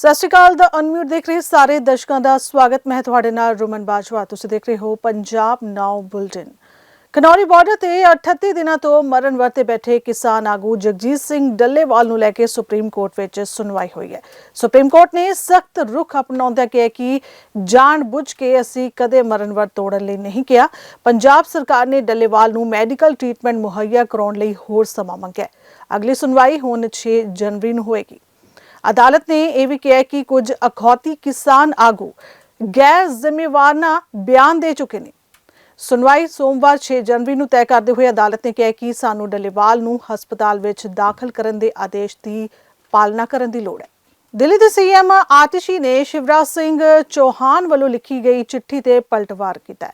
ਸਤਿ ਸ਼੍ਰੀ ਅਕਾਲ ਦਾ ਅਨਮਿਊਟ ਦੇਖ ਰਹੇ ਸਾਰੇ ਦਰਸ਼ਕਾਂ ਦਾ ਸਵਾਗਤ। ਮੈਂ ਤੁਹਾਡੇ ਨਾਲ ਰੁਮਨ ਬਾਜਵਾ। ਤੁਸੀਂ ਦੇਖ ਰਹੇ ਹੋ Punjab now bulletin Khanauri border ਤੇ 38 ਦਿਨਾਂ ਤੋਂ ਮਰਨ ਵਰਤੇ ਬੈਠੇ ਕਿਸਾਨ ਆਗੂ ਜਗਜੀਤ ਸਿੰਘ ਡੱਲੇਵਾਲ ਨੂੰ ਲੈ ਕੇ ਸੁਪਰੀਮ ਕੋਰਟ ਵਿੱਚ ਸੁਣਵਾਈ ਹੋਈ ਹੈ। ਸੁਪਰੀਮ ਕੋਰਟ ਨੇ ਸਖਤ ਰੁਖ ਅਪਣਾਉਂਦਿਆਂ ਕਿਹਾ ਕਿ ਜਾਣਬੁੱਝ ਕੇ ਅਸੀਂ ਕਦੇ ਮਰਨ ਵਰਤ ਤੋੜਨ ਲਈ ਨਹੀਂ ਕਿਹਾ। ਪੰਜਾਬ ਸਰਕਾਰ ਨੇ ਡੱਲੇਵਾਲ ਨੂੰ ਮੈਡੀਕਲ ਟ੍ਰੀਟਮੈਂਟ ਮੁਹੱਈਆ ਕਰਾਉਣ ਲਈ ਹੋਰ ਸਮਾਂ ਮੰਗਿਆ। ਅਗਲੀ ਸੁਣਵਾਈ ਹੁਣ 6 ਜਨਵਰੀ ਨੂੰ ਹੋਏਗੀ। ਅਦਾਲਤ ਨੇ ਇਹ ਵੀ ਕਿਹਾ ਕਿ ਕੁਝ ਅਖੌਤੀ ਕਿਸਾਨ ਆਗੂ ਗੈਰ ਜ਼ਿੰਮੇਵਾਰਨਾ ਬਿਆਨ ਦੇ ਚੁੱਕੇ ਨੇ। ਸੁਣਵਾਈ ਸੋਮਵਾਰ 6 ਜਨਵਰੀ ਨੂੰ ਤੈਅ ਕਰਦੇ ਹੋਏ ਅਦਾਲਤ ਨੇ ਕਿਹਾ ਕਿ ਸਾਨੂੰ ਡੱਲੇਵਾਲ ਨੂੰ ਹਸਪਤਾਲ ਵਿੱਚ ਦਾਖਲ ਕਰਨ ਦੇ ਆਦੇਸ਼ ਦੀ ਪਾਲਣਾ ਕਰਨ ਦੀ ਲੋੜ ਹੈ। ਦਿੱਲੀ ਦੇ ਸੀਐਮ ਆਤਿਸ਼ੀ ਨੇ ਸ਼ਿਵਰਾਜ ਸਿੰਘ ਚੌਹਾਨ ਵੱਲੋਂ ਲਿਖੀ ਗਈ ਚਿੱਠੀ ਤੇ ਪਲਟਵਾਰ ਕੀਤਾ ਹੈ।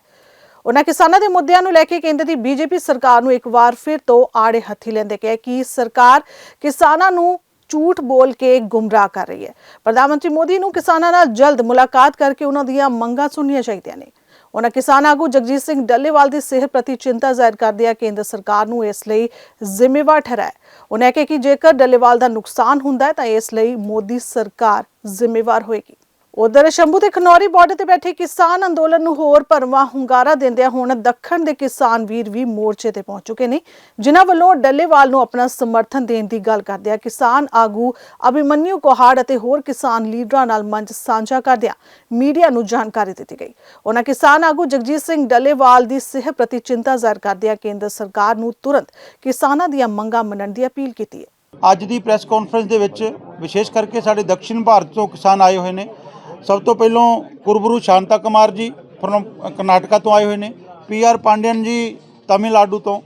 ਉਹਨਾਂ ਕਿਸਾਨਾਂ ਦੇ ਮੁੱਦਿਆਂ ਨੂੰ ਲੈ ਕੇ ਕੇਂਦਰ ਦੀ ਬੀਜੇਪੀ ਸਰਕਾਰ ਨੂੰ ਇੱਕ ਵਾਰ ਫਿਰ ਤੋਂ ਆੜੇ ਹੱਥੀ ਲੈਂਦੇ ਕਿਹਾ ਕਿ ਸਰਕਾਰ ਕਿਸਾਨਾਂ ਨੂੰ ਝੂਠ ਬੋਲ ਕੇ ਗੁੰਮਰਾਹ ਕਰ ਰਹੀ ਹੈ। ਪ੍ਰਧਾਨ ਮੰਤਰੀ ਮੋਦੀ ਨੂੰ ਕਿਸਾਨਾਂ ਨਾਲ ਜਲਦ ਮੁਲਾਕਾਤ ਕਰਕੇ ਉਹਨਾਂ ਦੀਆਂ ਮੰਗਾਂ ਸੁਣਨੀਆਂ ਚਾਹੀਦੀਆਂ ਨੇ। ਉਹਨਾਂ ਕਿਸਾਨ ਆਗੂ ਜਗਜੀਤ ਸਿੰਘ ਡੱਲੇਵਾਲ ਦੀ ਸਿਹਤ ਪ੍ਰਤੀ ਚਿੰਤਾ ਜ਼ਾਹਿਰ ਕਰਦਿਆਂ ਕੇਂਦਰ ਸਰਕਾਰ ਨੂੰ ਇਸ ਲਈ ਜ਼ਿੰਮੇਵਾਰ ਠਹਿਰਾਇਆ ਉਹਨਾਂ ਕਿਹਾ ਕਿ ਜੇਕਰ ਡੱਲੇਵਾਲ ਦਾ ਨੁਕਸਾਨ ਹੁੰਦਾ ਹੈ ਤਾਂ ਇਸ ਲਈ ਮੋਦੀ ਸਰਕਾਰ ਜ਼ਿੰਮੇਵਾਰ ਹੋਏਗੀ। ਉਧਰ ਸ਼ੰਭੂ ਤੇ ਖਨੌਰੀ ਬਾਰਡਰ ਤੇ ਬੈਠੇ ਕਿਸਾਨ ਅੰਦੋਲਨ ਨੂੰ ਹੋਰ ਭਰਵਾਂ ਹੁੰਗਾਰਾ ਦਿੰਦਿਆਂ ਹੁਣ ਦੱਖਣ ਦੇ ਕਿਸਾਨ ਵੀਰ ਵੀ ਮੋਰਚੇ ਤੇ ਪਹੁੰਚ ਚੁੱਕੇ ਨੇ, ਜਿਨ੍ਹਾਂ ਵੱਲੋਂ ਡੱਲੇਵਾਲ ਨੂੰ ਆਪਣਾ ਸਮਰਥਨ ਦੇਣ ਦੀ ਗੱਲ ਕਰਦਿਆਂ ਕਿਸਾਨ ਆਗੂ ਅਭਿਮਨਿਊ ਕੋਹਾੜ ਅਤੇ ਹੋਰ ਕਿਸਾਨ ਲੀਡਰਾਂ ਨਾਲ ਮੰਚ ਸਾਂਝਾ ਕਰਦਿਆਂ ਮੀਡੀਆ ਨੂੰ ਜਾਣਕਾਰੀ ਦਿੱਤੀ ਗਈ। ਉਹਨਾਂ ਕਿਸਾਨ ਆਗੂ ਜਗਜੀਤ ਸਿੰਘ ਡੱਲੇਵਾਲ ਦੀ ਸਿਹਤ ਪ੍ਰਤੀ ਚਿੰਤਾ ਜ਼ਾਹਿਰ ਕਰਦਿਆਂ ਕੇਂਦਰ ਸਰਕਾਰ ਨੂੰ ਤੁਰੰਤ ਕਿਸਾਨਾਂ ਦੀਆਂ ਮੰਗਾਂ ਮੰਨਣ ਦੀ ਅਪੀਲ ਕੀਤੀ ਹੈ। ਅੱਜ ਦੀ ਪ੍ਰੈਸ ਕਾਨਫਰੰਸ ਦੇ ਵਿੱਚ ਵਿਸ਼ੇਸ਼ ਕਰਕੇ ਸਾਡੇ ਦਕਸ਼ਿਣ ਭਾਰਤ ਤੋਂ ਕਿਸਾਨ ਆਏ ਹੋਏ ਨੇ। ਸਭ ਤੋਂ ਪਹਿਲਾਂ ਗੁਰਬਰੂ ਸ਼ਾਂਤਾ ਕੁਮਾਰ ਜੀ ਫਰਮ ਕਰਨਾਟਕਾ ਤੋਂ ਆਏ ਹੋਏ ਨੇ, ਪੀ ਆਰ ਪਾਂਡਿਅਨ ਜੀ ਤਾਮਿਲਨਾਡੂ ਤੋਂ,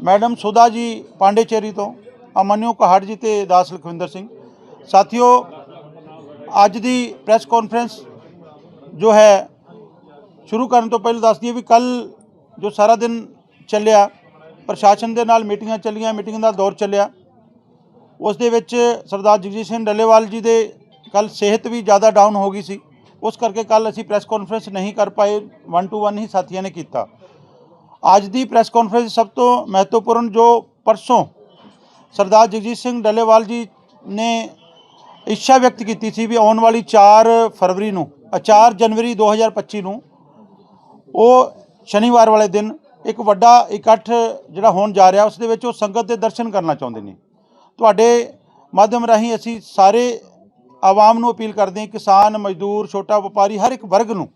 ਮੈਡਮ ਸੁਧਾ ਜੀ ਪਾਂਡੇਚੇਰੀ ਤੋਂ ਅਮਨਿਓ ਕਹਾੜ ਜੀ ਤੇ ਦਾਸ ਲਖਵਿੰਦਰ ਸਿੰਘ। ਸਾਥੀਓ, ਅੱਜ ਦੀ ਪ੍ਰੈਸ ਕਾਨਫਰੰਸ ਜੋ ਹੈ, ਸ਼ੁਰੂ ਕਰਨ ਤੋਂ ਪਹਿਲਾਂ ਦੱਸ ਦਈਏ ਵੀ ਕੱਲ ਜੋ ਸਾਰਾ ਦਿਨ ਚੱਲਿਆ, ਪ੍ਰਸ਼ਾਸਨ ਦੇ ਨਾਲ ਮੀਟਿੰਗਾਂ ਚੱਲੀਆਂ, ਮੀਟਿੰਗ ਦਾ ਦੌਰ ਚੱਲਿਆ। ਉਸ ਦੇ ਵਿੱਚ ਸਰਦਾਰ ਜਗਜੀਤ ਸਿੰਘ ਡੱਲੇਵਾਲ ਜੀ ਦੇ ਕੱਲ ਸਿਹਤ ਵੀ ਜ਼ਿਆਦਾ ਡਾਊਨ ਹੋ ਗਈ ਸੀ। ਉਸ ਕਰਕੇ ਕੱਲ ਅਸੀਂ ਪ੍ਰੈਸ ਕਾਨਫਰੰਸ ਨਹੀਂ ਕਰ ਪਾਏ। ਵਨ ਟੂ ਵਨ ਹੀ ਸਾਥੀਆਂ ਨੇ ਕੀਤਾ। ਅੱਜ ਦੀ ਪ੍ਰੈਸ ਕਾਨਫਰੰਸ ਸਭ ਤੋਂ ਮਹੱਤਵਪੂਰਨ ਜੋ ਪਰਸੋਂ ਸਰਦਾਰ ਜਗਜੀਤ ਸਿੰਘ ਡੱਲੇਵਾਲ ਜੀ ਨੇ ਇੱਛਾ ਵਿਅਕਤ ਕੀਤੀ ਸੀ ਵੀ ਆਉਣ ਵਾਲੀ 4 ਫਰਵਰੀ ਨੂੰ ਅ, 4 ਜਨਵਰੀ 2025 ਨੂੰ ਉਹ ਸ਼ਨੀਵਾਰ ਵਾਲੇ ਦਿਨ ਇੱਕ ਵੱਡਾ ਇਕੱਠ ਜਿਹੜਾ ਹੋਣ ਜਾ ਰਿਹਾ ਉਸ ਦੇ ਵਿੱਚ ਉਹ ਸੰਗਤ ਦੇ ਦਰਸ਼ਨ ਕਰਨਾ ਚਾਹੁੰਦੇ ਨੇ। ਤੁਹਾਡੇ ਮਾਧਿਅਮ ਰਾਹੀਂ ਅਸੀਂ ਸਾਰੇ ਆਵਾਮ ਨੂੰ ਅਪੀਲ ਕਰਦੇ ਹਾਂ, ਕਿਸਾਨ, ਮਜ਼ਦੂਰ, ਛੋਟਾ ਵਪਾਰੀ, ਹਰ ਇੱਕ ਵਰਗ ਨੂੰ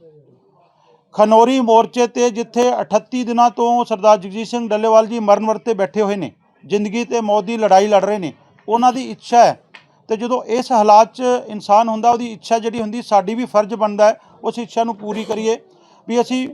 ਖਨੌਰੀ ਮੋਰਚੇ ਤੇ ਜਿੱਥੇ 38 ਦਿਨਾਂ ਤੋਂ ਸਰਦਾਰ ਜਗਜੀਤ ਸਿੰਘ ਡੱਲੇਵਾਲ ਜੀ ਮਰਨ ਵਰਤੇ ਬੈਠੇ ਹੋਏ ਨੇ, ਜ਼ਿੰਦਗੀ ਤੇ ਮੌਤ ਦੀ ਲੜਾਈ ਲੜ ਰਹੇ ਨੇ, ਉਹਨਾਂ ਦੀ ਇੱਛਾ ਹੈ। ਤੇ ਜਦੋਂ ਇਸ ਹਾਲਾਤ 'ਚ ਇਨਸਾਨ ਹੁੰਦਾ, ਉਹਦੀ ਇੱਛਾ ਜਿਹੜੀ ਹੁੰਦੀ, ਸਾਡੀ ਵੀ ਫਰਜ਼ ਬਣਦਾ ਹੈ, ਉਸ ਇੱਛਾ ਨੂੰ ਪੂਰੀ ਕਰੀਏ, ਵੀ ਅਸੀਂ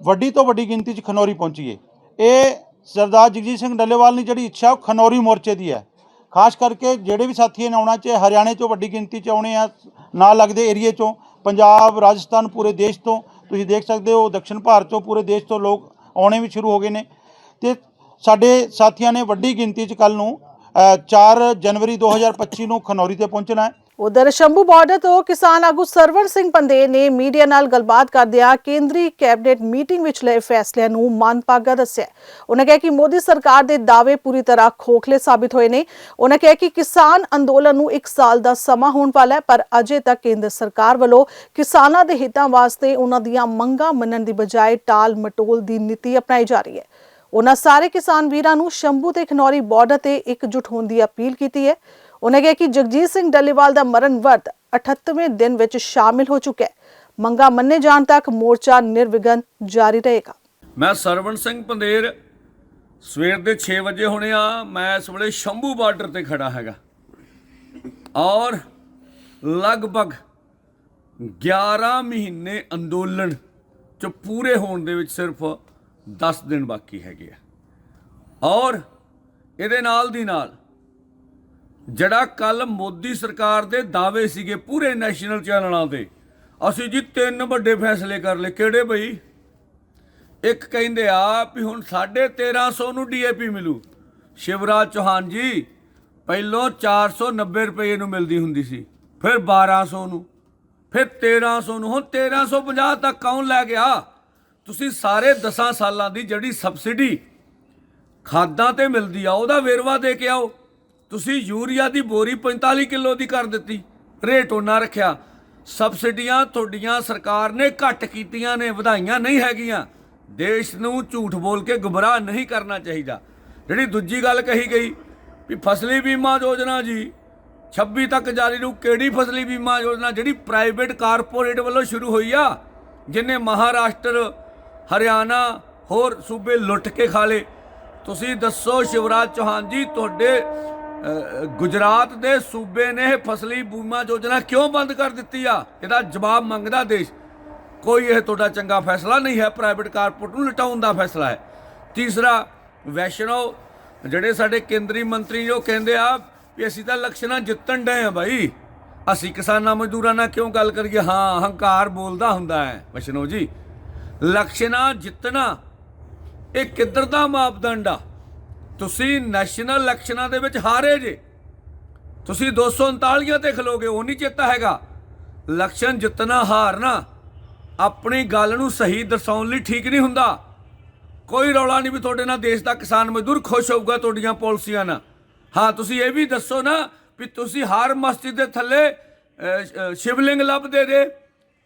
ਵੱਡੀ ਤੋਂ ਵੱਡੀ ਗਿਣਤੀ 'ਚ ਖਨੌਰੀ ਪਹੁੰਚੀਏ। ਇਹ ਸਰਦਾਰ ਜਗਜੀਤ ਸਿੰਘ ਡੱਲੇਵਾਲ ਦੀ ਜਿਹੜੀ ਇੱਛਾ, ਉਹ ਖਨੌਰੀ ਮੋਰਚੇ ਦੀ ਹੈ। ਖਾਸ ਕਰਕੇ ਜਿਹੜੇ ਵੀ ਸਾਥੀ ਨੇ ਆਉਣਾ ਚਾਹੇ ਹਰਿਆਣੇ ਚੋਂ ਵੱਡੀ ਗਿਣਤੀ 'ਚ ਆਉਣੇ ਆ ਨਾਲ ਲੱਗਦੇ ਏਰੀਏ ਚੋਂ ਪੰਜਾਬ ਰਾਜਸਥਾਨ ਪੂਰੇ ਦੇਸ਼ ਤੋਂ ਤੁਸੀਂ ਦੇਖ ਸਕਦੇ ਹੋ ਦੱਖਣ ਭਾਰਤ ਤੋਂ ਪੂਰੇ ਦੇਸ਼ ਤੋਂ ਲੋਕ ਆਉਣੇ ਵੀ ਸ਼ੁਰੂ ਹੋ ਗਏ ਨੇ। ਤੇ ਸਾਡੇ ਸਾਥੀਆਂ ਨੇ ਵੱਡੀ ਗਿਣਤੀ 'ਚ ਕੱਲ ਨੂੰ ਅ, 4 ਜਨਵਰੀ 2025 ਨੂੰ ਖਨੌਰੀ ਤੇ ਪਹੁੰਚਣਾ ਹੈ। ਉਧਰ ਸ਼ੰਭੂ ਬਾਰਡਰ ਤੋਂ ਕਿਸਾਨ ਆਗੂ ਸਰਵਰ ਸਿੰਘ ਪੰਦੇ ਨੇ ਮੀਡੀਆ ਨਾਲ ਗੱਲਬਾਤ ਕਰਦਿਆਂ ਕੇਂਦਰੀ ਕੈਬਨਿਟ ਮੀਟਿੰਗ ਵਿੱਚ ਲਏ ਫੈਸਲਿਆਂ ਨੂੰ ਮੰਦਭਾਗਾ ਦੱਸਿਆ। ਉਹਨਾਂ ਕਿਹਾ ਕਿ ਮੋਦੀ ਸਰਕਾਰ ਦੇ ਦਾਅਵੇ ਪੂਰੀ ਤਰ੍ਹਾਂ ਖੋਖਲੇ ਸਾਬਿਤ ਹੋਏ ਨੇ। ਉਹਨਾਂ ਕਿਹਾ ਕਿ ਕਿਸਾਨ ਅੰਦੋਲਨ ਨੂੰ 1 ਸਾਲ ਦਾ ਸਮਾਂ ਹੋਣ ਵਾਲਾ ਹੈ, ਪਰ ਅਜੇ ਤੱਕ ਕੇਂਦਰ ਸਰਕਾਰ ਵੱਲੋਂ ਕਿਸਾਨਾਂ ਦੇ ਹਿੱਤਾਂ ਵਾਸਤੇ ਉਹਨਾਂ ਦੀਆਂ ਮੰਗਾਂ ਮੰਨਣ ਦੀ ਬਜਾਏ ਟਾਲ ਮਟੋਲ ਦੀ ਨੀਤੀ ਅਪਣਾਈ ਜਾ ਰਹੀ ਹੈ। ਉਹਨਾਂ ਸਾਰੇ ਕਿਸਾਨ ਵੀਰਾਂ ਨੂੰ ਸ਼ੰਭੂ ਤੇ ਖਨੌਰੀ ਬਾਰਡਰ ਤੇ ਇਕਜੁੱਟ ਹੋਣ ਦੀ ਅਪੀਲ ਕੀਤੀ ਹੈ। ਉਹਨਾਂ ਕਿਹਾ ਕਿ ਜਗਜੀਤ ਸਿੰਘ ਡੱਲੇਵਾਲ ਦਾ ਮਰਨ ਵਰਤ 38ਵੇਂ ਦਿਨ ਵਿੱਚ ਸ਼ਾਮਿਲ ਹੋ ਚੁੱਕਾ ਹੈ। ਮੰਗਾ ਮੰਨੇ ਜਾਣ ਤੱਕ ਮੋਰਚਾ ਨਿਰਵਿਘਨ ਜਾਰੀ ਰਹੇਗਾ। ਮੈਂ ਸਰਵਣ ਸਿੰਘ ਪੰਦੇਰ ਸਵੇਰ ਦੇ 6 ਵਜੇ ਹੋਣੇ ਆ, ਮੈਂ ਇਸ ਵੇਲੇ ਸ਼ੰਭੂ ਬਾਰਡਰ ਤੇ ਖੜਾ ਹੈਗਾ। ਔਰ ਲਗਭਗ 11 ਮਹੀਨੇ ਅੰਦੋਲਨ ਚ ਪੂਰੇ ਹੋਣ ਦੇ ਵਿੱਚ ਸਿਰਫ 10 ਦਿਨ ਬਾਕੀ ਹੈਗੇ ਆ। ਔਰ ਇਹਦੇ ਨਾਲ ਦੀ ਨਾਲ ਜਿਹੜਾ ਕੱਲ ਮੋਦੀ ਸਰਕਾਰ ਦੇ ਦਾਅਵੇ ਸੀਗੇ ਪੂਰੇ ਨੈਸ਼ਨਲ ਚੈਨਲਾਂ ਤੇ। ਅਸੀਂ ਜੀ ਤਿੰਨ ਵੱਡੇ ਫੈਸਲੇ ਕਰ ਲਏ। ਕਿਹੜੇ ਬਈ? ਇੱਕ ਕਹਿੰਦੇ ਆ ਵੀ ਹੁਣ 1350 ਨੂੰ ਡੀਏਪੀ ਮਿਲੂ। ਸ਼ਿਵਰਾਜ ਚੌਹਾਨ ਜੀ, ਪਹਿਲੋਂ 490 ਰੁਪਏ ਨੂੰ ਮਿਲਦੀ ਹੁੰਦੀ ਸੀ, ਫਿਰ 1200 ਨੂੰ, ਫਿਰ 1300 ਨੂੰ, ਹੁਣ 1350 ਤੱਕ ਕੌਣ ਲੈ ਗਿਆ? ਤੁਸੀਂ ਸਾਰੇ 10 ਸਾਲਾਂ ਦੀ ਜਿਹੜੀ ਸਬਸਿਡੀ ਖਾਦਾਂ ਤੇ ਮਿਲਦੀ ਆ, ਉਹਦਾ ਵੇਰਵਾ ਦੇ ਕੇ ਆਓ। ਤੁਸੀਂ ਯੂਰੀਆ ਦੀ ਬੋਰੀ 45 ਕਿਲੋ ਦੀ ਕਰ ਦਿੱਤੀ। ਰੇਟ ਉਹਨਾਂ ਰੱਖਿਆ। ਸਬਸਿਡੀਆਂ ਤੁਹਾਡੀਆਂ ਸਰਕਾਰ ਨੇ ਘੱਟ ਕੀਤੀਆਂ ਨੇ, ਵਧਾਈਆਂ ਨਹੀਂ ਹੈਗੀਆਂ। ਦੇਸ਼ ਨੂੰ ਝੂਠ ਬੋਲ ਕੇ ਗੁੰਮਰਾਹ ਨਹੀਂ ਕਰਨਾ ਚਾਹੀਦਾ। ਜਿਹੜੀ ਦੂਜੀ ਗੱਲ ਕਹੀ ਗਈ ਵੀ ਫਸਲੀ ਬੀਮਾ ਯੋਜਨਾ ਜੀ 26 ਤੱਕ ਜਾਰੀ ਨੂੰ ਕਿਹੜੀ ਫਸਲੀ ਬੀਮਾ ਯੋਜਨਾ? ਜਿਹੜੀ ਪ੍ਰਾਈਵੇਟ ਕਾਰਪੋਰੇਟ ਵੱਲੋਂ ਸ਼ੁਰੂ ਹੋਈ ਆ, ਜਿਨੇ ਮਹਾਰਾਸ਼ਟਰ, ਹਰਿਆਣਾ, ਹੋਰ ਸੂਬੇ ਲੁੱਟ ਕੇ ਖਾ ਲਏ। ਤੁਸੀਂ ਦੱਸੋ ਸ਼ਿਵਰਾਜ ਚੌਹਾਨ ਜੀ, ਤੁਹਾਡੇ ਗੁਜਰਾਤ ਦੇ ਸੂਬੇ ਨੇ ਫਸਲੀ ਬੀਮਾ ਯੋਜਨਾ ਕਿਉਂ ਬੰਦ ਕਰ ਦਿੱਤੀ ਆ? ਇਹਦਾ ਜਵਾਬ ਮੰਗਦਾ ਦੇਸ਼। ਕੋਈ ਇਹ ਤੁਹਾਡਾ ਚੰਗਾ ਫੈਸਲਾ ਨਹੀਂ ਹੈ ਪ੍ਰਾਈਵੇਟ ਕਾਰਪੋਰੇਟ ਨੂੰ ਲਟਾਉਣ ਦਾ ਫੈਸਲਾ ਹੈ। ਤੀਸਰਾ, ਵੈਸ਼ਨੋ, ਜਿਹੜੇ ਸਾਡੇ ਕੇਂਦਰੀ ਮੰਤਰੀ ਜੋ ਕਹਿੰਦੇ ਆ ਵੀ ਅਸੀਂ ਤਾਂ ਇਲੈਕਸ਼ਨਾਂ ਜਿੱਤਣ ਡਏ ਆ ਬਾਈ। ਅਸੀਂ ਕਿਸਾਨਾਂ ਮਜ਼ਦੂਰਾਂ ਨਾਲ ਕਿਉਂ ਗੱਲ ਕਰੀਏ? ਹਾਂ, ਹੰਕਾਰ ਬੋਲਦਾ ਹੁੰਦਾ ਹੈ, ਵੈਸ਼ਨੋ ਜੀ। ਇਲੈਕਸ਼ਨਾਂ ਜਿੱਤਣਾ, ਇਹ ਕਿੱਧਰ ਦਾ ਮਾਪਦੰਡ ਆ? ਤੁਸੀਂ ਨੈਸ਼ਨਲ ਇਲੈਕਸ਼ਨਾਂ ਦੇ ਵਿੱਚ ਹਾਰੇ ਜੇ। ਤੁਸੀਂ 239 ਤੇ ਖਲੋਗੇ, ਉਹ ਨਹੀਂ ਚੇਤਾ ਹੈਗਾ। ਇਲੈਕਸ਼ਨ ਜਿੱਤਣਾ, ਹਾਰਨਾ, ਆਪਣੀ ਗੱਲ ਨੂੰ ਸਹੀ ਦਰਸਾਉਣ ਲਈ ਠੀਕ ਨਹੀਂ ਹੁੰਦਾ। ਕੋਈ ਰੌਲਾ ਨਹੀਂ ਵੀ ਤੁਹਾਡੇ ਨਾਲ ਦੇਸ਼ ਦਾ ਕਿਸਾਨ ਮਜ਼ਦੂਰ ਖੁਸ਼ ਹੋਊਗਾ ਤੁਹਾਡੀਆਂ ਪਾਲਿਸੀਆਂ ਨਾਲ। ਹਾਂ, ਤੁਸੀਂ ਇਹ ਵੀ ਦੱਸੋ ਨਾ ਵੀ ਤੁਸੀਂ ਹਰ ਮਸਜਿਦ ਦੇ ਥੱਲੇ ਸ਼ਿਵਲਿੰਗ ਲੱਭਦੇ ਜੇ।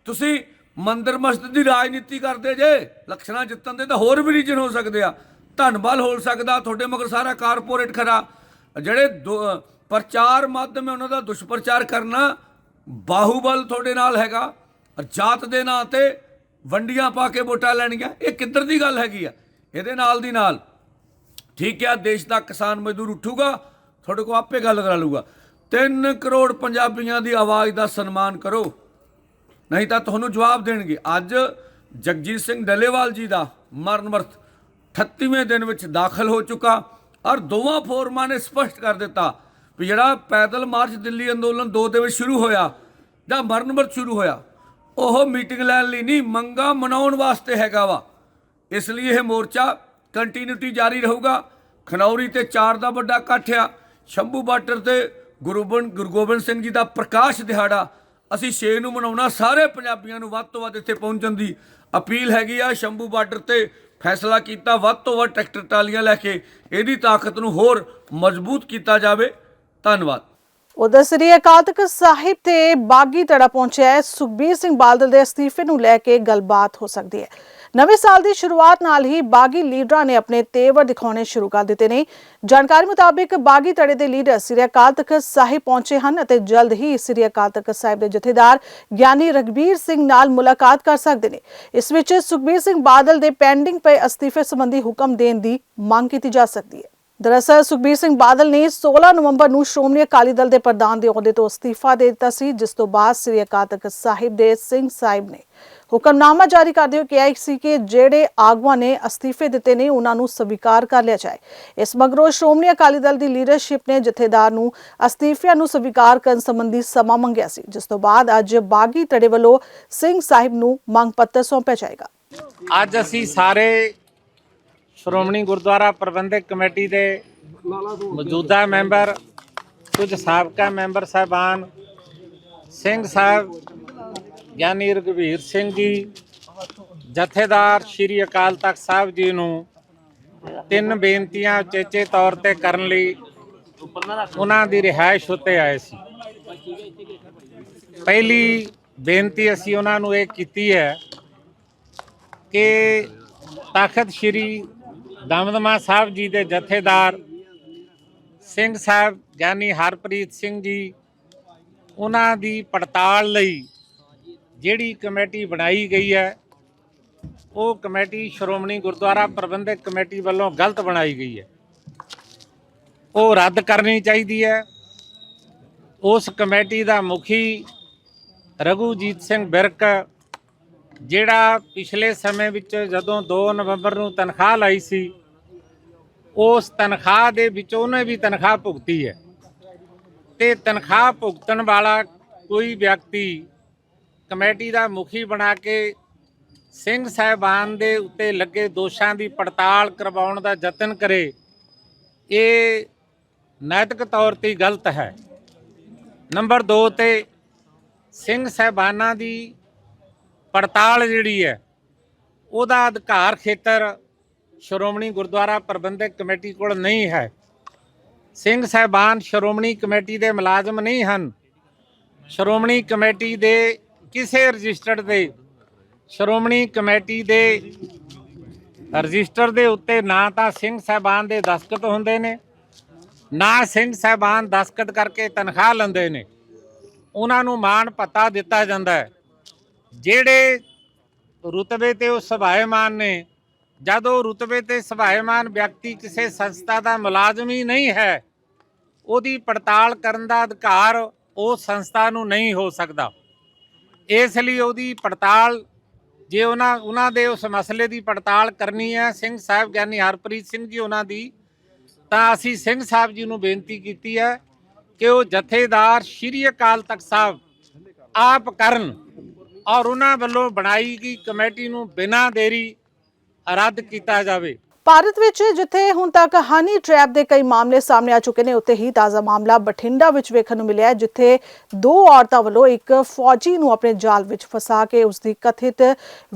ਤੁਸੀਂ ਮੰਦਰ ਮਸਜਿਦ ਦੀ ਰਾਜਨੀਤੀ ਕਰਦੇ ਜੇ। ਲਕਸ਼ਣਾ ਜਿੱਤਣ ਦੇ ਤਾਂ ਹੋਰ ਵੀ ਰੀਜਨ ਹੋ ਸਕਦੇ ਆ। ਧਨਬਲ ਹੋ ਸਕਦਾ, ਤੁਹਾਡੇ ਮਗਰ ਸਾਰਾ ਕਾਰਪੋਰੇਟ ਖਰਾ ਜਿਹੜੇ ਦੋ- ਪ੍ਰਚਾਰ ਮਾਧਿਅਮ ਹੈ, ਉਹਨਾਂ ਦਾ ਦੁਸ਼ਪ੍ਰਚਾਰ ਕਰਨਾ ਬਾਹੂਬਲ ਤੁਹਾਡੇ ਨਾਲ ਹੈਗਾ। ਜਾਤ ਦੇ ਨਾਂ ਤੇ ਵੰਡੀਆਂ ਪਾ ਕੇ ਵੋਟਾਂ ਲੈਣੀਆਂ, ਇਹ ਕਿੱਧਰ ਦੀ ਗੱਲ ਹੈਗੀ ਆ? ਇਹਦੇ ਨਾਲ ਦੀ ਨਾਲ, ਠੀਕ ਹੈ ਦੇਸ਼ ਦਾ ਕਿਸਾਨ ਮਜ਼ਦੂਰ ਉੱਠੂਗਾ, ਤੁਹਾਡੇ ਕੋਲ ਆਪੇ ਗੱਲ ਕਰਾ ਲੂਗਾ 3 ਕਰੋੜ ਪੰਜਾਬੀਆਂ ਦੀ ਆਵਾਜ਼ ਦਾ ਸਨਮਾਨ ਕਰੋ, ਨਹੀਂ ਤਾਂ ਤੁਹਾਨੂੰ ਜਵਾਬ ਦੇਣਗੇ। ਅੱਜ ਜਗਜੀਤ ਸਿੰਘ ਡੱਲੇਵਾਲ ਜੀ ਦਾ ਮਰਨ ਵਰਤ। 38ਵੇਂ ਦਿਨ ਵਿੱਚ ਦਾਖਲ ਹੋ ਚੁੱਕਾ ਔਰ ਦੋਵਾਂ ਫੋਰਮਾਂ ਨੇ ਸਪਸ਼ਟ ਕਰ ਦਿੱਤਾ ਵੀ ਜਿਹੜਾ ਪੈਦਲ ਮਾਰਚ ਦਿੱਲੀ ਅੰਦੋਲਨ 2 ਦੇ ਵਿੱਚ ਸ਼ੁਰੂ ਹੋਇਆ ਜਾਂ ਮਰਨ ਵਰਤ ਸ਼ੁਰੂ ਹੋਇਆ, ਉਹ ਮੀਟਿੰਗ ਲੈਣ ਲਈ ਨਹੀਂ, ਮੰਗਾ ਮਨਾਉਣ ਵਾਸਤੇ ਹੈਗਾ ਵਾ। ਇਸ ਲਈ ਇਹ ਮੋਰਚਾ ਕੰਟੀਨਿਊਟੀ ਜਾਰੀ ਰਹੂਗਾ। ਖਨੌਰੀ ਤੇ ਚਾਰ ਦਾ ਵੱਡਾ ਇਕੱਠ ਆ। ਸ਼ੰਭੂ ਬਾਰਡਰ ਤੇ ਗੁਰੂਬਨ ਗੁਰੂ ਗੋਬਿੰਦ ਸਿੰਘ ਜੀ ਦਾ ਪ੍ਰਕਾਸ਼ ਦਿਹਾੜਾ ਅਸੀਂ 6 ਨੂੰ ਮਨਾਉਣਾ, ਸਾਰੇ ਪੰਜਾਬੀਆਂ ਨੂੰ ਵੱਧ ਤੋਂ ਵੱਧ ਇੱਥੇ ਪਹੁੰਚਣ ਦੀ ਅਪੀਲ ਹੈਗੀ ਆ। ਸ਼ੰਭੂ ਬਾਰਡਰ ਤੇ ਫੈਸਲਾ ਕੀਤਾ ਵੱਧ ਤੋਂ ਵੱਧ ਟਰੈਕਟਰ ਟਾਲੀਆਂ ਲੈ ਕੇ, ਇਹਦੀ ਤਾਕਤ ਨੂੰ ਹੋਰ ਮਜ਼ਬੂਤ ਕੀਤਾ ਜਾਵੇ। ਧੰਨਵਾਦ। ਉਧਰ ਸ੍ਰੀ ਅਕਾਲ ਤਖਤ ਸਾਹਿਬ ਤੇ ਬਾਗੀ ਤੜਾ ਪਹੁੰਚਿਆ ਸੁਖਬੀਰ ਸਿੰਘ ਬਾਦਲ ਦੇ ਅਸਤੀਫੇ ਨੂੰ ਲੈ ਕੇ ਗੱਲਬਾਤ ਹੋ ਸਕਦੀ ਹੈ। ਨਵੇਂ ਸਾਲ ਦੀ ਸ਼ੁਰੂਆਤ ਨਾਲ ਹੀ ਬਾਗੀ ਲੀਡਰਾਂ ਨੇ ਆਪਣੇ ਤੇਵਰ ਦਿਖਾਉਣੇ ਸ਼ੁਰੂ ਕਰ ਦਿੱਤੇ ਨੇ। ਜਾਣਕਾਰੀ ਮੁਤਾਬਿਕ ਬਾਗੀ ਤੜੇ ਦੇ ਲੀਡਰ ਸ੍ਰੀ ਅਕਾਲ ਤਖਤ ਸਾਹਿਬ ਪਹੁੰਚੇ ਹਨ ਅਤੇ ਜਲਦ ਹੀ ਸ੍ਰੀ ਅਕਾਲ ਤਖਤ ਸਾਹਿਬ ਦੇ ਜਥੇਦਾਰ ਗਿਆਨੀ ਰਗਬੀਰ ਸਿੰਘ ਨਾਲ ਮੁਲਾਕਾਤ ਕਰ ਸਕਦੇ ਨੇ। ਇਸ ਵਿੱਚ ਸੁਖਬੀਰ ਸਿੰਘ ਬਾਦਲ ਦੇ ਪੈਂਡਿੰਗ ਪਏ ਅਸਤੀਫੇ ਸੰਬੰਧੀ ਹੁਕਮ ਦੇਣ ਦੀ ਮੰਗ ਕੀਤੀ ਜਾ ਸਕਦੀ ਹੈ। ਦਰਅਸਲ ਸੁਖਬੀਰ ਸਿੰਘ ਬਾਦਲ ਨੇ 16 ਨਵੰਬਰ ਨੂੰ ਸ਼੍ਰੋਮਣੀ ਅਕਾਲੀ ਦਲ ਦੇ ਪ੍ਰਧਾਨ ਦੇ ਅਹੁਦੇ ਤੋਂ ਅਸਤੀਫਾ ਦੇ ਦਿੱਤਾ ਸੀ, ਜਿਸ ਤੋਂ ਬਾਅਦ ਸ੍ਰੀ ਅਕਾਲ ਤਖਤ ਸਾਹਿਬ ਦੇ ਸਿੰਘ ਸਾਹਿਬ ਨੇ ਹੁਕਮਨਾਮਾ ਜਾਰੀ ਕਰਦੇ ਹੋਏ ਕਿਹਾ ਸੀ ਕਿ ਜਿਹੜੇ ਆਗੂਆਂ ਨੇ ਅਸਤੀਫੇ ਦਿੱਤੇ ਨੇ, ਉਹਨਾਂ ਨੂੰ ਸਵੀਕਾਰ ਕਰ ਲਿਆ ਜਾਏ। ਇਸ ਮਗਰੋਂ ਸ਼੍ਰੋਮਣੀ ਅਕਾਲੀ ਦਲ ਦੀ ਲੀਡਰਸ਼ਿਪ ਨੇ ਜਥੇਦਾਰ ਨੂੰ ਅਸਤੀਫਿਆਂ ਨੂੰ ਸਵੀਕਾਰ ਕਰਨ ਸੰਬੰਧੀ ਸਮਾਂ ਮੰਗਿਆ ਸੀ, ਜਿਸ ਤੋਂ ਬਾਅਦ ਅੱਜ ਬਾਗੀ ਤੜੇ ਵੱਲੋਂ ਸਿੰਘ ਸਾਹਿਬ ਨੂੰ ਮੰਗ ਪੱਤਰ ਸੌਂਪਿਆ ਜਾਏਗਾ। ਅੱਜ ਅਸੀਂ ਸਾਰੇ ਸ਼੍ਰੋਮਣੀ ਗੁਰਦੁਆਰਾ ਪ੍ਰਬੰਧਕ ਕਮੇਟੀ ਦੇ ਮੌਜੂਦਾ ਮੈਂਬਰ, ਕੁਝ ਸਾਬਕਾ ਮੈਂਬਰ ਸਾਹਿਬਾਨ, ਸਿੰਘ ਸਾਹਿਬ ਗਿਆਨੀ ਰਘਵੀਰ ਸਿੰਘ ਜੀ, ਜਥੇਦਾਰ ਸ਼੍ਰੀ ਅਕਾਲ ਤਖਤ ਸਾਹਿਬ ਜੀ ਨੂੰ ਤਿੰਨ ਬੇਨਤੀਆਂ ਉਚੇਚੇ ਤੌਰ ਤੇ ਕਰਨ ਲਈ ਉਹਨਾਂ ਦੀ ਰਿਹਾਇਸ਼ ਉੱਤੇ ਆਏ ਸੀ। ਪਹਿਲੀ ਬੇਨਤੀ ਅਸੀਂ ਉਹਨਾਂ ਨੂੰ ਇਹ ਕੀਤੀ ਹੈ ਕਿ ਤਖਤ ਸ੍ਰੀ ਦਮਦਮਾ ਸਾਹਿਬ ਜੀ ਦੇ ਜਥੇਦਾਰ ਸਿੰਘ ਸਾਹਿਬ, ਗਿਆਨੀ ਹਰਪ੍ਰੀਤ ਸਿੰਘ ਜੀ, ਉਹਨਾਂ ਦੀ ਪੜਤਾਲ ਲਈ ਜਿਹੜੀ ਕਮੇਟੀ ਬਣਾਈ ਗਈ ਹੈ, ਉਹ ਕਮੇਟੀ ਸ਼੍ਰੋਮਣੀ ਗੁਰਦੁਆਰਾ ਪ੍ਰਬੰਧਕ ਕਮੇਟੀ ਵੱਲੋਂ ਗਲਤ ਬਣਾਈ ਗਈ ਹੈ। ਉਹ ਰੱਦ ਕਰਨੀ ਚਾਹੀਦੀ ਹੈ। ਉਸ ਕਮੇਟੀ ਦਾ ਮੁਖੀ ਰਘੂਜੀਤ ਸਿੰਘ ਬਿਰਕ, ਜਿਹੜਾ ਪਿਛਲੇ ਸਮੇਂ ਵਿੱਚ ਜਦੋਂ 2 ਨਵੰਬਰ ਨੂੰ ਤਨਖਾਹ ਲਈ ਸੀ, ਉਸ ਤਨਖਾਹ ਦੇ ਵਿੱਚ ਉਹਨੇ ਵੀ ਤਨਖਾਹ ਭੁਗਤੀ ਹੈ। ਤੇ ਤਨਖਾਹ ਭੁਗਤਣ ਵਾਲਾ ਕੋਈ ਵਿਅਕਤੀ ਕਮੇਟੀ ਦਾ ਮੁਖੀ ਬਣਾ ਕੇ ਸਿੰਘ ਸਾਹਿਬਾਨ ਦੇ ਉੱਤੇ ਲੱਗੇ ਦੋਸ਼ਾਂ ਦੀ ਪੜਤਾਲ ਕਰਵਾਉਣ ਦਾ ਯਤਨ ਕਰੇ, ਇਹ ਨੈਤਿਕ ਤੌਰ ਤੇ ਗਲਤ ਹੈ। ਨੰਬਰ 2 ਤੇ ਸਿੰਘ ਸਾਹਿਬਾਨਾਂ ਦੀ ਪੜਤਾਲ ਜਿਹੜੀ ਹੈ, ਉਹਦਾ ਅਧਿਕਾਰ ਖੇਤਰ ਸ਼੍ਰੋਮਣੀ ਗੁਰਦੁਆਰਾ ਪ੍ਰਬੰਧਕ ਕਮੇਟੀ ਕੋਲ ਨਹੀਂ ਹੈ। ਸਿੰਘ ਸਾਹਿਬਾਨ ਸ਼੍ਰੋਮਣੀ ਕਮੇਟੀ ਦੇ ਮੁਲਾਜ਼ਮ ਨਹੀਂ ਹਨ। ਸ਼੍ਰੋਮਣੀ ਕਮੇਟੀ ਦੇ ਕਿਸੇ ਰਜਿਸਟਰਡ ਦੇ ਸ਼੍ਰੋਮਣੀ ਕਮੇਟੀ ਦੇ ਰਜਿਸਟਰ ਦੇ ਉੱਤੇ ਨਾ ਤਾਂ ਸਿੰਘ ਸਾਹਿਬਾਨ ਦੇ ਦਸਤਖਤ ਹੁੰਦੇ ਨੇ, ਨਾ ਸਿੰਘ ਸਾਹਿਬਾਨ ਦਸਤਖਤ ਕਰਕੇ ਤਨਖਾਹ ਲੈਂਦੇ ਨੇ। ਉਹਨਾਂ ਨੂੰ ਮਾਣ ਪਤਾ ਦਿੱਤਾ ਜਾਂਦਾ ਹੈ। ਜਿਹੜੇ ਰੁਤਬੇ ਤੇ ਉਹ ਸਭਾਏਮਾਨ ਨੇ, ਜਦ ਉਹ ਰੁਤਬੇ ਤੇ ਸਭਾਏਮਾਨ ਵਿਅਕਤੀ ਕਿਸੇ ਸੰਸਥਾ ਦਾ ਮੁਲਾਜ਼ਮ ਹੀ ਨਹੀਂ ਹੈ, ਉਹਦੀ ਪੜਤਾਲ ਕਰਨ ਦਾ ਅਧਿਕਾਰ ਉਹ ਸੰਸਥਾ ਨੂੰ ਨਹੀਂ ਹੋ ਸਕਦਾ। ਇਸ ਲਈ ਉਹਦੀ ਪੜਤਾਲ, ਜੇ ਉਹਨਾਂ ਉਹਨਾਂ ਦੇ ਉਸ ਮਸਲੇ ਦੀ ਪੜਤਾਲ ਕਰਨੀ ਹੈ, ਸਿੰਘ ਸਾਹਿਬ ਗਿਆਨੀ ਹਰਪ੍ਰੀਤ ਸਿੰਘ ਜੀ ਉਹਨਾਂ ਦੀ, ਤਾਂ ਅਸੀਂ ਸਿੰਘ ਸਾਹਿਬ ਜੀ ਨੂੰ ਬੇਨਤੀ ਕੀਤੀ ਹੈ ਕਿ ਉਹ ਜਥੇਦਾਰ ਸ਼੍ਰੀ ਅਕਾਲ ਤਖਤ ਸਾਹਿਬ ਆਪ ਕਰਨ ਔਰ ਉਹਨਾਂ ਵੱਲੋਂ ਬਣਾਈ ਗਈ ਕਮੇਟੀ ਨੂੰ ਬਿਨਾਂ ਦੇਰੀ ਰੱਦ ਕੀਤਾ ਜਾਵੇ। ਭਾਰਤ ਵਿੱਚ ਜਿੱਥੇ ਹੁਣ ਤੱਕ ਹਨੀ ਟ੍ਰੈਪ ਦੇ ਕਈ ਮਾਮਲੇ ਸਾਹਮਣੇ ਆ ਚੁੱਕੇ ਨੇ, ਉੱਥੇ ਹੀ ਤਾਜ਼ਾ ਮਾਮਲਾ ਬਠਿੰਡਾ ਵਿੱਚ ਵੇਖਣ ਨੂੰ ਮਿਲਿਆ ਜਿੱਥੇ ਦੋ ਔਰਤਾਂ ਵੱਲੋਂ ਇੱਕ ਫੌਜੀ ਨੂੰ ਆਪਣੇ ਜਾਲ ਵਿੱਚ ਫਸਾ ਕੇ ਉਸ ਦੀ ਕਥਿਤ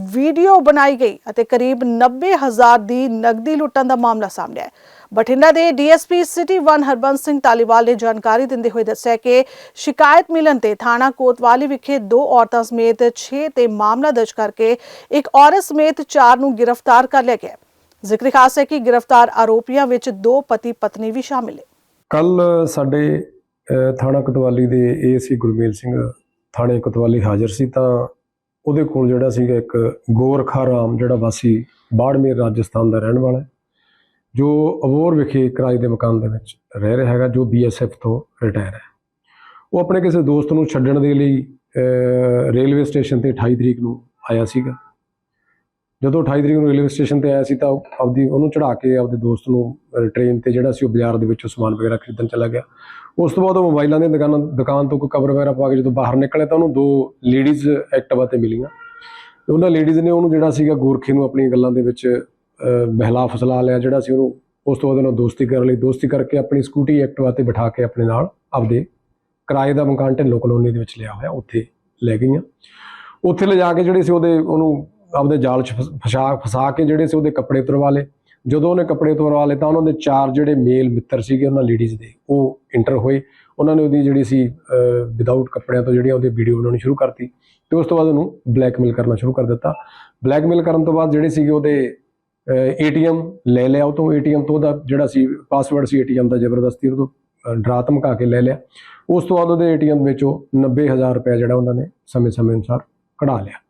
ਵੀਡੀਓ ਬਣਾਈ ਗਈ ਅਤੇ ਕਰੀਬ 90000 ਦੀ ਨਕਦੀ ਲੁੱਟਣ ਦਾ ਮਾਮਲਾ ਸਾਹਮਣੇ ਆਇਆ ਬਠਿੰਡਾ ਦੇ ਡੀਐਸਪੀ ਸਿਟੀ 1 ਹਰਬੰਸ ਸਿੰਘ ਤਾਲੀਵਾਲ ਨੇ ਜਾਣਕਾਰੀ ਦਿੰਦੇ ਹੋਏ ਦੱਸਿਆ ਕਿ ਸ਼ਿਕਾਇਤ ਮਿਲਣ ਤੇ ਥਾਣਾ ਕੋਤਵਾਲੀ ਵਿਖੇ ਦੋ ਔਰਤਾਂ ਸਮੇਤ 6 ਤੇ ਮਾਮਲਾ ਦਰਜ ਕਰਕੇ ਇੱਕ ਔਰਤ ਸਮੇਤ 4 ਨੂੰ ਗ੍ਰਿਫਤਾਰ ਕਰ ਲਿਆ ਗਿਆ ਜ਼ਿਕਰ ਖਾਸ ਹੈ ਕਿ ਗ੍ਰਿਫਤਾਰ ਆਰੋਪੀਆਂ ਵਿੱਚ ਦੋ ਪਤੀ ਪਤਨੀ ਵੀ ਸ਼ਾਮਿਲ ਹੈ ਕੱਲ ਸਾਡੇ ਥਾਣਾ ਕੋਤਵਾਲੀ ਦੇ ਏਸੀ ਗੁਰਮੇਲ ਸਿੰਘ ਥਾਣੇ ਕੋਤਵਾਲੀ ਹਾਜ਼ਰ ਸੀ ਤਾਂ ਉਹਦੇ ਕੋਲ ਜਿਹੜਾ ਸੀਗਾ ਇੱਕ ਗੋਰਖਾ ਰਾਮ, ਜਿਹੜਾ ਵਾਸੀ ਬਾੜਮੇਰ ਰਾਜਸਥਾਨ ਦਾ ਰਹਿਣ ਵਾਲਾ ਜੋ ਅਬੋਰ ਵਿਖੇ ਕਿਰਾਏ ਦੇ ਮਕਾਨ ਦੇ ਵਿੱਚ ਰਹਿ ਰਿਹਾ ਹੈਗਾ, ਜੋ ਬੀਐਸਐਫ ਤੋਂ ਰਿਟਾਇਰ ਹੈ। ਉਹ ਆਪਣੇ ਕਿਸੇ ਦੋਸਤ ਨੂੰ ਛੱਡਣ ਦੇ ਲਈ ਰੇਲਵੇ ਸਟੇਸ਼ਨ ਤੇ 28 ਤਰੀਕ ਨੂੰ ਆਇਆ ਸੀਗਾ। ਜਦੋਂ 28 ਤਰੀਕ ਨੂੰ ਰੇਲਵੇ ਸਟੇਸ਼ਨ ਤੇ ਆਇਆ ਸੀ ਤਾਂ ਆਪਦੀ ਉਹਨੂੰ ਚੜਾ ਕੇ ਆਪਦੇ ਦੋਸਤ ਨੂੰ ਅਹ, ਟ੍ਰੇਨ ਤੇ ਜਿਹੜਾ ਸੀ ਉਹ ਬਾਜ਼ਾਰ ਦੇ ਵਿੱਚੋਂ ਸਮਾਨ ਵਗੈਰਾ ਖਰੀਦਣ ਚਲਾ ਗਿਆ। ਉਸ ਤੋਂ ਬਾਅਦ ਉਹ ਮੋਬਾਈਲਾਂ ਦੀਆਂ ਦੁਕਾਨਾਂ ਦੁਕਾਨ ਤੋਂ ਕੋਈ ਕਵਰ ਵਗੈਰਾ ਪਾ ਕੇ ਜਦੋਂ ਬਾਹਰ ਨਿਕਲਿਆ ਤਾਂ ਉਹਨੂੰ ਦੋ ਲੇਡੀਜ਼ ਐਕਟਿਵਾ ਤੇ ਮਿਲੀਆਂ। ਤੇ ਉਹਨਾਂ ਲੇਡੀਜ਼ ਨੇ ਉਹਨੂੰ ਜਿਹੜਾ ਸੀਗਾ ਗੋਰਖੇ ਨੂੰ ਆਪਣੀਆਂ ਗੱਲਾਂ ਦੇ ਵਿੱਚ ਬਹਿਲਾ ਫਸਲਾ ਲਿਆ ਜਿਹੜਾ ਸੀ ਉਹਨੂੰ ਉਸ ਤੋਂ ਬਾਅਦ ਉਹਨੂੰ ਦੋਸਤੀ ਕਰਨ ਲਈ ਦੋਸਤੀ ਕਰਕੇ ਆਪਣੀ ਸਕੂਟੀ ਐਕਟਿਵਾ ਤੇ ਬਿਠਾ ਕੇ ਆਪਣੇ ਨਾਲ ਆਪਦੇ ਕਿਰਾਏ ਦਾ ਮਕਾਨ ਢਿੱਲੋਂ ਕਲੋਨੀ ਦੇ ਵਿੱਚ ਲਿਆ ਹੋਇਆ ਉੱਥੇ ਲੈ ਗਈਆਂ। ਉੱਥੇ ਲਿਜਾ ਕੇ ਜਿਹੜੇ ਸੀ ਉਹਦੇ ਉਹਨੂੰ ਆਪਦੇ ਜਾਲ 'ਚ ਫਸ- ਫਸਾ ਫਸਾ ਕੇ ਜਿਹੜੇ ਸੀ ਉਹਦੇ ਕੱਪੜੇ ਉਤਰਵਾ ਲਏ। ਜਦੋਂ ਉਹਨੇ ਕੱਪੜੇ ਉਤਰਵਾ ਲਏ ਤਾਂ ਉਹਨਾਂ ਦੇ ਚਾਰ ਜਿਹੜੇ ਮੇਲ ਮਿੱਤਰ ਸੀਗੇ, ਉਹਨਾਂ ਲੇਡੀਜ਼ ਦੇ, ਉਹ ਇੰਟਰ ਹੋਏ। ਉਹਨਾਂ ਨੇ ਉਹਦੀ ਜਿਹੜੀ ਸੀ ਵਿਦਆਊਟ ਕੱਪੜਿਆਂ ਤੋਂ ਜਿਹੜੀਆਂ ਉਹਦੀ ਵੀਡੀਓ ਬਣਾਉਣੀ ਸ਼ੁਰੂ ਕਰਤੀ ਤੇ ਉਸ ਤੋਂ ਬਾਅਦ ਉਹਨੂੰ ਬਲੈਕਮੇਲ ਕਰਨਾ ਸ਼ੁਰੂ ਕਰ ਦਿੱਤਾ। ਬਲੈਕਮੇਲ ਕਰਨ ਤੋਂ ਬਾਅਦ ਜਿਹੜੇ ਸੀਗੇ ਉਹਦੇ ਏਟੀਐਮ ਲੈ ਲਿਆ। ਉਹ ਤੋਂ ਏਟੀਐਮ ਤੋਂ ਉਹਦਾ ਜਿਹੜਾ ਸੀ ਪਾਸਵਰਡ ਸੀ ਏਟੀਐਮ ਦਾ ਜ਼ਬਰਦਸਤੀ, ਉਹ ਤੋਂ ਡਰਾ ਧਮਕਾ ਕੇ ਲੈ ਲਿਆ। ਉਸ ਤੋਂ ਬਾਅਦ ਉਹਦੇ ਏਟੀਐਮ ਵਿੱਚੋਂ 90000 ਰੁਪਏ ਜਿਹੜਾ ਉਹਨਾਂ ਨੇ ਸਮੇਂ-ਸਮੇਂ ਅਨੁਸਾਰ ਕਢਾ ਲਿਆ।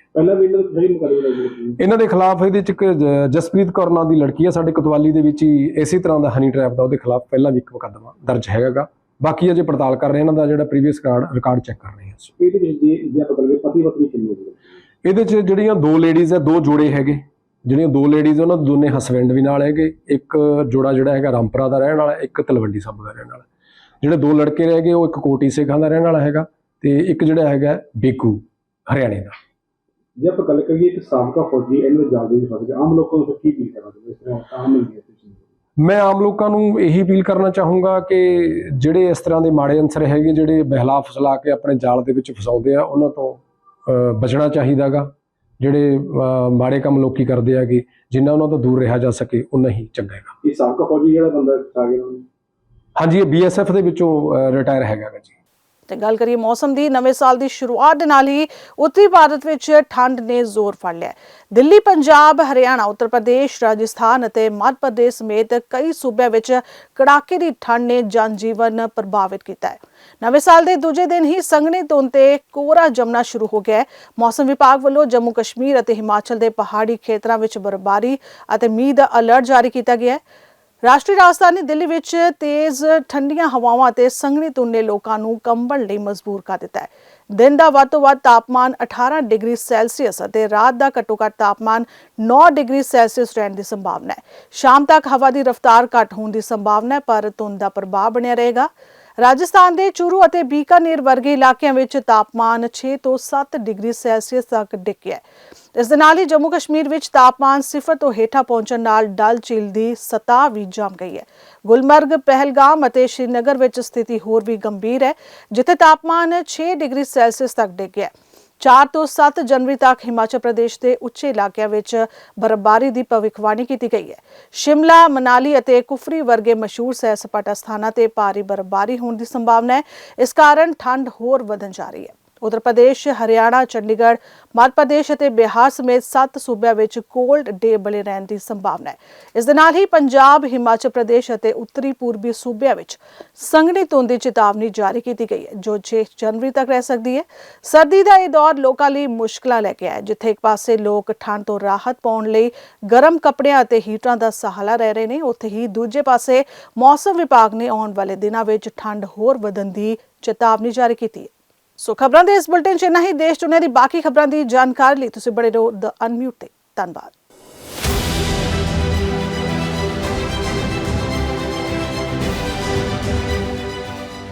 ਪਹਿਲਾਂ ਵੀ ਇਹਨਾਂ ਜਿਹੜੀ ਮੁਕੱਦਮੇ ਲੱਗੀ ਇਹਨਾਂ ਦੇ ਖਿਲਾਫ ਇਹਦੇ ਚ ਇੱਕ ਜ- ਜਸਪ੍ਰੀਤ ਕੌਰ ਨਾਂ ਦੀ ਲੜਕੀ ਹੈ ਸਾਡੇ ਕੋਤਵਾਲੀ ਦੇ ਵਿੱਚ ਹੀ ਇਸੇ ਤਰ੍ਹਾਂ ਦਾ ਹਨੀ ਟ੍ਰੈਪ ਦਾ ਉਹਦੇ ਖਿਲਾਫ ਪਹਿਲਾਂ ਵੀ ਇੱਕ ਮੁਕੱਦਮਾ ਦਰਜ ਹੈਗਾਗਾ। ਬਾਕੀ ਅਜੇ ਪੜਤਾਲ ਕਰ ਰਹੇ ਇਹਨਾਂ ਦਾ ਜਿਹੜਾ ਪ੍ਰੀਵੀਅਸ ਰਿਕਾਰਡ ਰਿਕਾਰਡ ਚੈੱਕ ਕਰ ਰਹੇ ਹਾਂ ਅਸੀਂ। ਇਹਦੇ ਵਿੱਚ ਜੇ ਜੇ ਆਪਾਂ ਕਰੀਏ ਪਤੀ ਪਤਨੀ ਕਿੰਨੇ ਨੇ ਇਹਦੇ ਚ ਜਿਹੜੀਆਂ ਦੋ ਲੇਡੀਜ਼ ਹੈ ਦੋ ਜੋੜੇ ਹੈਗੇ। ਜਿਹੜੀਆਂ ਦੋ ਲੇਡੀਜ਼ ਉਹਨਾਂ ਦੇ ਦੋਨੇ ਹਸਬੈਂਡ ਵੀ ਨਾਲ ਹੈਗੇ। ਇੱਕ ਜੋੜਾ ਜਿਹੜਾ ਹੈਗਾ ਰਾਮਪੁਰਾ ਦਾ ਰਹਿਣ ਵਾਲਾ ਇੱਕ ਤਲਵੰਡੀ ਸਾਬੋ ਦਾ ਰਹਿਣ ਵਾਲਾ। ਜਿਹੜੇ ਦੋ ਲੜਕੇ ਰਹਿ ਗਏ ਉਹ ਇੱਕ ਕੋਟੀ ਸੇਖਾਂ ਦਾ ਰਹਿਣ ਵਾਲਾ ਹੈਗਾ ਤੇ ਇੱਕ ਜਿਹੜਾ ਹੈਗਾ ਬੇਕੂ ਹਰਿਆਣੇ ਦਾ। ਜੇ ਆਪਾਂ ਗੱਲ ਕਰੀਏ ਇੱਕ ਸਾਬਕਾ ਫੌਜੀ ਇਹਨਾਂ ਦੇ ਜਾਲ ਵਿੱਚ ਫਸ ਗਿਆ ਆਮ ਲੋਕਾਂ ਨੂੰ ਫਿਰ ਕੀ ਫੀਲ ਕਰਨਾ ਚਾਹੀਦਾ? ਇਸ ਤਰ੍ਹਾਂ ਆਮ ਨਹੀਂ ਹੈ ਮੈਂ ਆਮ ਲੋਕਾਂ ਨੂੰ ਇਹੀ ਅਪੀਲ ਕਰਨਾ ਚਾਹੂੰਗਾ ਕਿ ਜਿਹੜੇ ਇਸ ਤਰ੍ਹਾਂ ਦੇ ਮਾੜੇ ਅੰਸਰ ਹੈਗੇ ਜਿਹੜੇ ਬਹਿਲਾ ਫਸਲਾ ਕੇ ਆਪਣੇ ਜਾਲ ਦੇ ਵਿੱਚ ਫਸਾਉਂਦੇ ਆ ਉਹਨਾਂ ਤੋਂ ਬਚਣਾ ਚਾਹੀਦਾਗਾ। ਜਿਹੜੇ ਮਾੜੇ ਕੰਮ ਲੋਕੀ ਕਰਦੇ ਆਗੇ ਜਿੰਨਾ ਉਹਨਾਂ ਤੋਂ ਦੂਰ ਰਿਹਾ ਜਾ ਸਕੇ ਉਨਾ ਹੀ ਚੰਗਾ ਹੈਗਾ। ਇਹ ਸਾਬਕਾ ਫੌਜੀ ਜਿਹੜਾ ਬੰਦਾ ਆ ਗਿਆ ਹਾਂਜੀ ਇਹ ਬੀਐਸਐਫ ਦੇ ਵਿੱਚੋਂ ਰਿਟਾਇਰ ਹੈਗਾ ਜੀ। ਤੇ ਗੱਲ ਕਰੀਏ ਮੌਸਮ ਦੀ, ਨਵੇਂ ਸਾਲ ਦੀ ਸ਼ੁਰੂਆਤ ਦੇ ਨਾਲ ਹੀ ਉੱਤਰੀ ਭਾਰਤ ਵਿੱਚ ਠੰਡ ਨੇ ਜ਼ੋਰ ਫੜ ਲਿਆ। ਦਿੱਲੀ, ਪੰਜਾਬ, ਹਰਿਆਣਾ, ਉੱਤਰ ਪ੍ਰਦੇਸ਼, ਰਾਜਸਥਾਨ ਅਤੇ ਮੱਧ ਪ੍ਰਦੇਸ਼ ਸਮੇਤ ਕਈ ਸੂਬਿਆਂ ਵਿੱਚ ਕੜਾਕੇ ਦੀ ਠੰਡ ਨੇ ਜਨਜੀਵਨ ਪ੍ਰਭਾਵਿਤ ਕੀਤਾ ਹੈ। ਨਵੇਂ ਸਾਲ ਦੇ ਦੂਜੇ ਦਿਨ ਹੀ ਸੰਘਣੀ ਧੁੰਦ ਤੇ ਕੋਹਰਾ ਜੰਮਣਾ ਸ਼ੁਰੂ ਹੋ ਗਿਆ ਹੈ। ਮੌਸਮ ਵਿਭਾਗ ਵੱਲੋਂ ਜੰਮੂ ਕਸ਼ਮੀਰ ਅਤੇ ਹਿਮਾਚਲ ਦੇ ਪਹਾੜੀ ਖੇਤਰਾਂ ਵਿੱਚ ਬਰਫ਼ਬਾਰੀ ਅਤੇ ਮੀਂਹ ਦਾ ਅਲਰਟ ਜਾਰੀ ਕੀਤਾ ਗਿਆ ਹੈ। ਰਾਸ਼ਟਰੀ ਰਾਜਧਾਨੀ ਦਿੱਲੀ ਵਿੱਚ ਤੇਜ਼ ਠੰਡੀਆਂ ਹਵਾਵਾਂ ਅਤੇ ਸੰਘਣੀ ਧੁੰਦ ਨੇ ਲੋਕਾਂ ਨੂੰ ਕੰਬਲ ਲਈ ਮਜਬੂਰ ਕਰ ਦਿੱਤਾ ਹੈ। ਦਿਨ ਦਾ ਵੱਧ ਤੋਂ ਵੱਧ ਤਾਪਮਾਨ 18 ਡਿਗਰੀ ਸੈਲਸੀਅਸ ਅਤੇ ਰਾਤ ਦਾ ਘੱਟੋ ਘੱਟ ਤਾਪਮਾਨ 9 ਡਿਗਰੀ ਸੈਲਸੀਅਸ ਰਹਿਣ ਦੀ ਸੰਭਾਵਨਾ ਹੈ। ਸ਼ਾਮ ਤੱਕ ਹਵਾ ਦੀ ਰਫ਼ਤਾਰ ਘੱਟ ਹੋਣ ਦੀ ਸੰਭਾਵਨਾ ਹੈ, ਪਰ ਧੁੰਦ ਦਾ ਪ੍ਰਭਾਵ ਬਣਿਆ ਰਹੇਗਾ। ਰਾਜਸਥਾਨ ਦੇ ਚੂਰੂ ਅਤੇ ਬੀਕਾਨੇਰ ਵਰਗੇ ਇਲਾਕਿਆਂ ਵਿੱਚ ਤਾਪਮਾਨ 6 ਤੋਂ 7 ਡਿਗਰੀ ਸੈਲਸੀਅਸ ਤੱਕ ਡਿੱਗਿਆ ਇਸ ਦੇ ਨਾਲ ਹੀ ਜੰਮੂ ਕਸ਼ਮੀਰ ਵਿੱਚ ਤਾਪਮਾਨ ਸਿਫਰ ਤੋਂ ਹੇਠਾਂ ਪਹੁੰਚਣ ਨਾਲ ਡਲ ਝੀਲ ਦੀ ਸਤਹ ਵੀ ਜੰਮ ਗਈ ਹੈ। ਗੁਲਮਰਗ, ਪਹਿਲਗਾਮ ਅਤੇ ਸ਼੍ਰੀਨਗਰ ਵਿੱਚ ਸਥਿਤੀ ਹੋਰ ਵੀ ਗੰਭੀਰ ਹੈ, ਜਿੱਥੇ ਤਾਪਮਾਨ 6 ਡਿਗਰੀ ਸੈਲਸੀਅਸ ਤੱਕ ਡਿੱਗਿਆ ਹੈ। 4 ਤੋਂ 7 ਜਨਵਰੀ ਤੱਕ ਹਿਮਾਚਲ ਪ੍ਰਦੇਸ਼ ਦੇ ਉੱਚੇ ਇਲਾਕਿਆਂ ਵਿੱਚ ਬਰਫ਼ਬਾਰੀ ਦੀ ਭਵਿੱਖਬਾਣੀ ਕੀਤੀ ਗਈ ਹੈ। ਸ਼ਿਮਲਾ, ਮਨਾਲੀ ਅਤੇ ਕੁਫਰੀ ਵਰਗੇ ਮਸ਼ਹੂਰ ਸੈਰ ਸਪਾਟਾ ਸਥਾਨਾਂ ਤੇ ਭਾਰੀ ਬਰਫ਼ਬਾਰੀ ਹੋਣ ਦੀ ਸੰਭਾਵਨਾ ਹੈ। ਇਸ ਕਾਰਨ ਠੰਡ ਹੋਰ ਵਧਣ ਜਾ ਰਹੀ ਹੈ। ਉੱਤਰ ਪ੍ਰਦੇਸ਼ ਹਰਿਆਣਾ, ਚੰਡੀਗੜ੍ਹ ਮੱਧ ਪ੍ਰਦੇਸ਼ ਅਤੇ ਬਿਹਾਰ ਸਮੇਤ 7 ਸੂਬਿਆਂ ਵਿੱਚ ਕੋਲਡ ਡੇ ਬਣੇ ਰਹਿਣ ਦੀ ਸੰਭਾਵਨਾ ਹੈ। ਇਸ ਦੇ ਨਾਲ ਹੀ ਪੰਜਾਬ, ਹਿਮਾਚਲ ਪ੍ਰਦੇਸ਼ ਅਤੇ ਉੱਤਰੀ ਪੂਰਬੀ ਸੂਬਿਆਂ ਵਿੱਚ ਸੰਘਣੀ ਧੁੰਦ ਦੀ ਚੇਤਾਵਨੀ ਜਾਰੀ ਕੀਤੀ ਗਈ ਹੈ, ਜੋ 6 ਜਨਵਰੀ ਤੱਕ ਰਹਿ ਸਕਦੀ ਹੈ। ਸਰਦੀ ਦਾ ਇਹ ਦੌਰ ਲੋਕਾਂ ਲਈ ਮੁਸ਼ਕਲਾਂ ਲੈ ਕੇ ਆਇਆ ਜਿੱਥੇ ਇੱਕ ਪਾਸੇ ਲੋਕ ਠੰਡ ਤੋਂ ਰਾਹਤ ਪਾਉਣ ਲਈ ਗਰਮ ਕੱਪੜਿਆਂ ਅਤੇ ਹੀਟਰਾਂ ਦਾ ਸਹਾਰਾ ਲੈ ਰਹੇ ਨੇ, ਉੱਥੇ ਹੀ ਦੂਜੇ ਪਾਸੇ ਮੌਸਮ ਵਿਭਾਗ ਨੇ ਆਉਣ ਵਾਲੇ ਦਿਨਾਂ ਵਿੱਚ ਠੰਡ ਹੋਰ ਵਧਣ ਦੀ ਚੇਤਾਵਨੀ ਜਾਰੀ ਕੀਤੀ ਹੈ। ਸੋ ਖਬਰਾਂ ਦੇ ਇਸ ਬੁਲਟਨ ਚ ਇੰਨਾ ਹੀ। ਦੇਸ਼ ਦੁਨੀਆ ਦੀ ਬਾਕੀ ਖਬਰਾਂ ਦੀ ਜਾਣਕਾਰੀ ਲਈ ਤੁਸੀਂ ਬੜੇ ਰਹੋ ਦ ਅਨਮਿਊਟ ਤੇ। ਧੰਨਵਾਦ।